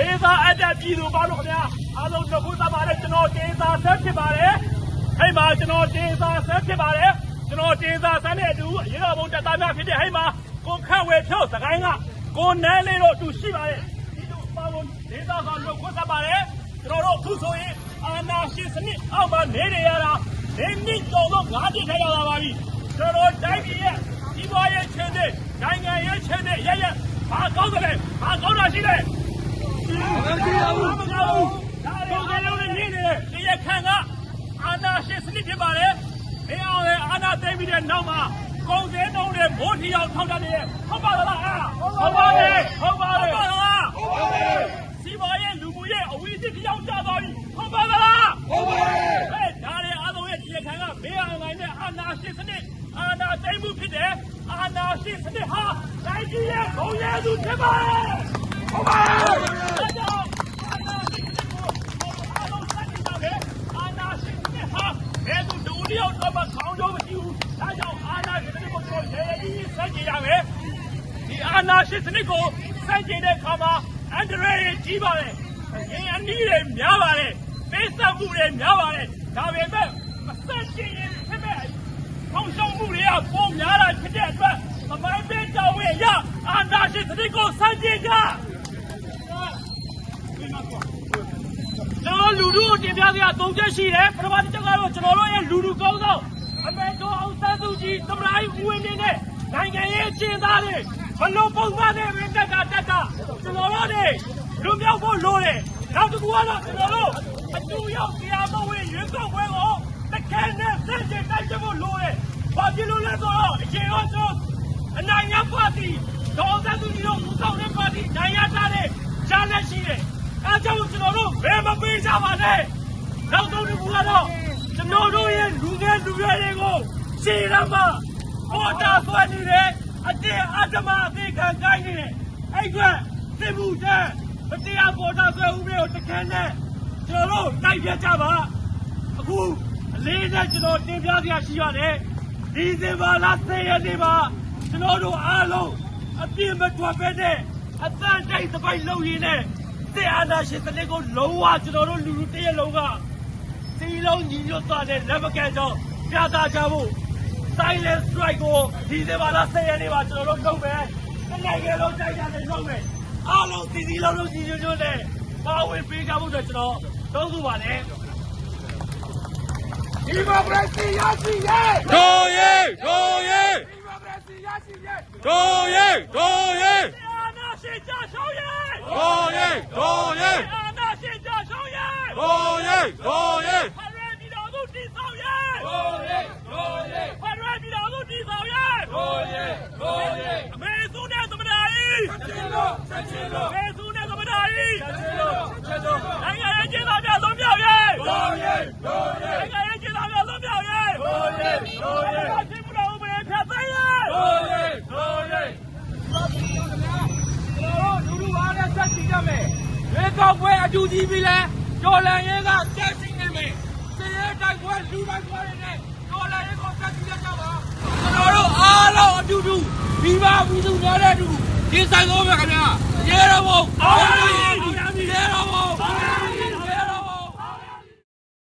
တ်တဲ့ပြည်သူပါလို့ခင်ဗျာအားလုံးတစ်ခုသတ်ပါတယ်ကျွန်တော်တင်စာဆက်ဖြစ်ပါတယ်အဲ့မှာကျွန်တော်တင်စာဆက်ဖြစ်ပါတယ်ကျွန်တော်တင်စာဆက်နဲ့အတူရေတော်ဘုံတက်သားများဖြစ်တဲ့အဲ့မှာကိုခန့်ဝေဖြုတ်စကိုင်းကကိုနန်းလေးတို့အတူရှိပါတယ်ဒီတို့ပါလို့ဒေသကလို့ခွတ်သတ်ပါတယ်ကျွန်တော်တို့အခုဆိုရင်အာနာရှင်စနစ်အောက်မှာနေနေရတာနေနှစ်ကျော်တော့ငါးပြည့်ထဲရောက်လာပါပြီကျွန်တော်တိုင်းပြည်ရဲ့ဒီဘွားရဲ့ချင်းတဲ့နိုင်ငံရဲ့ချင်းတဲ့ရရဘာကောင်းတယ်လဲဘာကောင်းတာရှိလဲမကြည့်ဘူး မကြည့်ဘူးဒါတော့ကလေးလေးမြင်နေတယ်ဒီရခန့်ကအာနာရှင်စနစ်ဖြစ်ပါတယ်မင်းအောင်လည်းအာနာသိမ်းပြီးတဲ့နောက်မှာကုန်စည်တုံးတွေဘိုးထီအောင်ထောက်တတ်နေတယ်ဟုတ်ပါလားအာဟုတ်ပါတယ်ဟုတ်ပါတယ်ဟုတ်ပါလားဟုတ်ပါတယ်စီပါရဲ့လူမှုရဲ့အဝိဇ္ဇပြောင်းကြသွားပြီဟုတ်ပါလားဟုတ်ပါတယ်ဟဲ့ဒါလည်းအားလုံးရဲ့ဒီရခန့်ကမင်းအောင်လည်းနဲ့အာနာရှင်စနစ်အာနာသိမ်းမှုဖြစ်တယ်အာနာရှင်စနစ်ဟာတိုင်းပြည်ရဲ့ဘုံရဲသူဖြစ်ပါတယ် ဟုတ်ပါတယ်ဒါကြောင့်အာနာရှင်ကိုအားလုံးစတင်ပါပဲအာနာရှင်ကဟာဘယ်သူဒူလျောက်တော့မှခေါင်းတော့မရှိဘူးဒါကြောင့်အာနာရှင်ကိုကျွန်တော်ရေကြီးစကြရမယ်ဒီအာနာရှင်စနစ်ကိုစကြတဲ့အခါမှာအန်ဒရေကြီးပါလေရင်အနည်းတွေများပါလေပေးဆက်မှုတွေများပါလေဒါပေမဲ့မဆက်ရှင်ရင်ဖြစ်မဲ့ထောင်ရှောင်းမှုတွေကပုံများတာဖြစ်တဲ့အတွက်သမိုင်းပေးတော်ဝေရအာနာရှင်စနစ်ကိုစကြကြ ကျွန်တော်လူလူကိုတင်ပြစရာ၃ချက်ရှိတယ်ပထမတစ်ချက်ကတော့ကျွန်တော်တို့ရဲ့လူလူကောင်းဆောင်အမေတော်အောင်ဆန်းစုကြည်သမရိုင်းဦးဝင်းနေနဲ့နိုင်ငံရေးအကျဉ်းသားတွေဘလို့ပုံမှန်နဲ့မင်းတက်ကတက်ကကျွန်တော်တို့တွေလူမြောက်ဖို့လိုတယ်နောက်တစ်ခုကတော့ကျွန်တော်တို့အတူရောက်တရားမဝင်ရွေးကောက်ပွဲကိုတခဲနဲ့စက်ကျတိုက်ကြဖို့လိုတယ်ဘာဖြစ်လို့လဲဆိုတော့အချိန်တော့ကျွန်တော်အနိုင်ရပါတီဒေါ်စန်းစုကြည်တို့ဦးဆောင်တဲ့ပါတီနိုင်ရထားတဲ့ကြားလက်ရှိတယ် အားကြောင့်ကျွန်တော်တို့ဘယ်မပေးကြပါနဲ့နောက်ဆုံးတစ်ခုကတော့ကျွန်တော်တို့ရဲ့လူငယ်လူရွယ်တွေကိုရှေ့ရမှာပေါ်တာဆွဲနေတယ်အတင်းအဓမ္မအသေးခံကိုင်းနေတယ်အဲ့ကွစစ်မှုတန်းမတရားပေါ်တာဆွဲဥပဒေကိုတခဲနဲ့ကျွန်တော်တို့တိုက်ပြကြပါအခုအလေးနဲ့ကျွန်တော်တင်ပြစရာရှိပါတယ်ဒီစင်ပါလားဆယ်ရက်နေပါကျွန်တော်တို့အားလုံးအပြည့်မထွက်ပဲနဲ့အတန်တိုက်သပိုက်လုံရင်းနဲ့ တဲ့အာနာရှင်စနစ်ကိုလုံးဝကျွန်တော်တို့လူလူတရက်လုံးကစီလုံးညီညွတ်သွားတဲ့လက်မကန်ကြောင်းပြသကြဖို့ silent strike ကိုဒီဇင်ဘာလ10ရက်နေ့မှာကျွန်တော်တို့လုပ်မယ်။တစ်နိုင်ငံလုံးတိုက်ကြတယ်လုပ်မယ်။အားလုံးစီစီလုံးလုံးညီညွတ်ညွတ်နဲ့ပါဝင်ပေးကြဖို့အတွက်ကျွန်တော်တောင်းဆိုပါတယ်။ဒီမိုကရေစီရရှိရဲ့တို့ရဲတို့ရဲဒီမိုကရေစီရရှိရဲ့တို့ရဲတို့ရဲ အာနာရှင်ကြရှောင်းရဲ့ တို့ရဲတို့ရဲ အာနာရှင်ကြရှောင်းရဲ့ တို့ရဲတို့ရဲဖရယ်ပြည်တော်စုတည်ဆောက်ရဲ့တို့ရဲ့တို့ရဲ့ဖရယ်ပြည်တော်စုတည်ဆောက်ရဲ့တို့ရဲ့တို့ရဲ့အမေစုနဲ့သမ္မတကြီးချင်းလို့ချင်းလို့အမေစုနဲ့သမ္မတကြီးချင်းလို့ချင်းလို့နိုင်ငံရေးကျင်းသားများဆုံးမြောက်ရဲ့တို့ရဲ့တို့ရဲ့နိုင်ငံရေးကျင်းသားများဆုံးမြောက်ရဲ့တို့ရဲ့တို့ရဲ့ချင်းမတော်ဘူးဖြတ်သိမ်းရဲ့တို့ရဲ့တို့ရဲ့ကျွန်တော်တို့လူလူအားနဲ့ဆက်ကြည့်ကြမယ်ရွေးကောက်ပွဲအတူကြီးပြီလဲ ကျော်လန်ရဲကတက်ရှိနေမယ်စည်ရဲတိုက်ပွဲလူတိုက်ပွဲတွေနဲ့ကျော်လန်ရဲကိုဆက်ကြည့်ကြပါကျွန်တော်တို့အားလုံးအတူတူဒီပါဘူးသူများတဲ့အတူဒီဆိုင်ကောပဲခင်ဗျာရဲတော်ဘုံအောင်ရမည်ရဲတော်ဘုံ